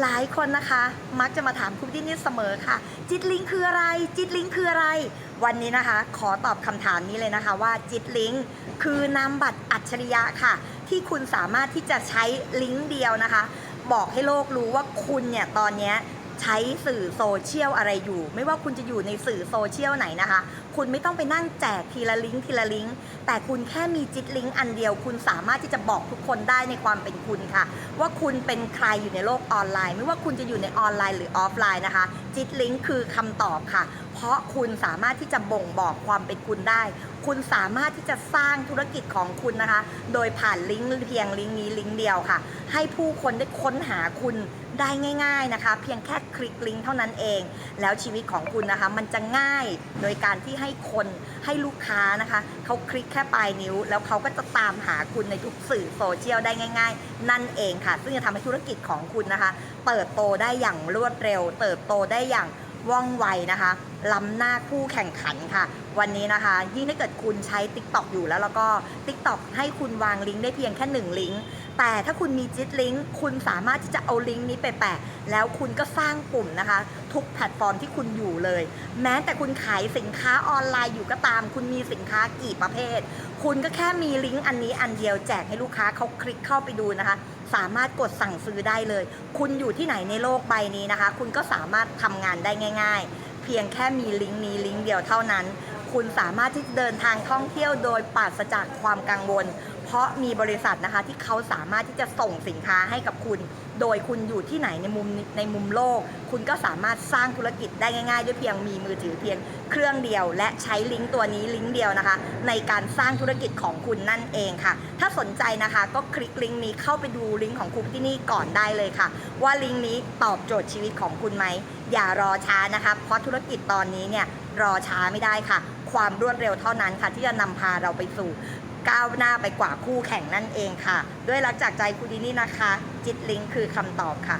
หลายคนนะคะ มักจะมาถามคุณที่นี่เสมอค่ะ จิตลิงคืออะไร จิตลิงคืออะไร วันนี้นะคะ ขอตอบคำถามนี้เลยนะคะว่าจิตลิงคือนามบัตรอัจฉริยะค่ะ ที่คุณสามารถที่จะใช้ลิงก์เดียวนะคะ บอกให้โลกรู้ว่าคุณเนี่ยตอนนี้ใช้สื่อโซเชียลอะไรอยู่ ไม่ว่าคุณจะอยู่ในสื่อโซเชียลไหนนะคะ คุณไม่ต้องไปนั่งแจกทีละลิงก์ทีละลิงก์แต่คุณแค่มีจิตลิงก์อันเดียว คุณสามารถที่จะบอกทุกคนได้ในความเป็นคุณค่ะ ว่าคุณเป็นใครอยู่ในโลกออนไลน์ ไม่ว่าคุณจะอยู่ในออนไลน์หรือออฟไลน์นะคะจิตลิงก์คือคำตอบค่ะ เพราะคุณสามารถที่จะบ่งบอกความเป็นคุณได้ คุณสามารถที่จะสร้างธุรกิจของคุณนะคะ โดยผ่านลิงก์เพียงลิงก์นี้ลิงก์เดียวค่ะ ให้ผู้คนได้ค้นหาคุณได้ง่ายๆนะคะ เพียงแค่คลิกลิงก์เท่านั้นเอง แล้วชีวิตของคุณนะคะ มันจะง่ายโดยการที่ให้คนให้ลูกค้านะคะเขาคลิกแค่ปลายนิ้ว แล้วเขาก็จะตามหาคุณในทุกสื่อโซเชียลได้ง่าย ๆ นั่นเองค่ะ ซึ่งจะทำให้ธุรกิจของคุณนะคะ เติบโตได้อย่างรวดเร็ว เติบโตได้อย่างว่องไวนะคะ ล้ำหน้าคู่แข่งขันค่ะ วันนี้นะคะ ยิ่งถ้าเกิดคุณใช้ TikTok อยู่แล้วแล้วก็ TikTok ให้คุณวางลิงก์ได้เพียงแค่หนึ่งลิงก์แต่ถ้าคุณมีจิตลิงก์คุณสามารถที่จะเอาลิงก์นี้ไปแปะ แล้วคุณก็สร้างกลุ่มนะคะ ทุกแพลตฟอร์มที่คุณอยู่เลย แม้แต่คุณขายสินค้าออนไลน์อยู่ก็ตาม คุณมีสินค้ากี่ประเภท คุณก็แค่มีลิงก์อันนี้อันเดียวแจกให้ลูกค้าเขาคลิกเข้าไปดูนะคะ สามารถกดสั่งซื้อได้เลย คุณอยู่ที่ไหนในโลกใบนี้นะคะ คุณก็สามารถทำงานได้ง่าย ๆ พียงแค่มีลิงก์นี้ลิงก์เดียวเท่านั้น คุณสามารถที่จะเดินทางท่องเที่ยวโดยปราศจากความกังวล เพราะมีบริษัทนะคะที่เขาสามารถที่จะส่งสินค้าให้กับคุณ โดยคุณอยู่ที่ไหนในมุมในมุมโลก คุณก็สามารถสร้างธุรกิจได้ง่ายๆ ด้วยเพียงมีมือถือเพียงเครื่องเดียว และใช้ลิงก์ตัวนี้ลิงก์เดียวนะคะ ในการสร้างธุรกิจของคุณนั่นเองค่ะ ถ้าสนใจนะคะก็คลิกลิงก์นี้เข้าไปดูลิงก์ของคุณที่นี่ก่อนได้เลยค่ะ ว่าลิงก์นี้ตอบโจทย์ชีวิตของคุณไหมอย่ารอช้านะคะเพราะธุรกิจตอนนี้เนี่ยรอช้าไม่ได้ค่ะ ความรวดเร็วเท่านั้นค่ะ ที่จะนำพาเราไปสู่ ก้าวหน้าไปกว่าคู่แข่งนั่นเองค่ะ ด้วยรักจากใจคุณดีนี่นะคะ จิตลิงคือคำตอบค่ะ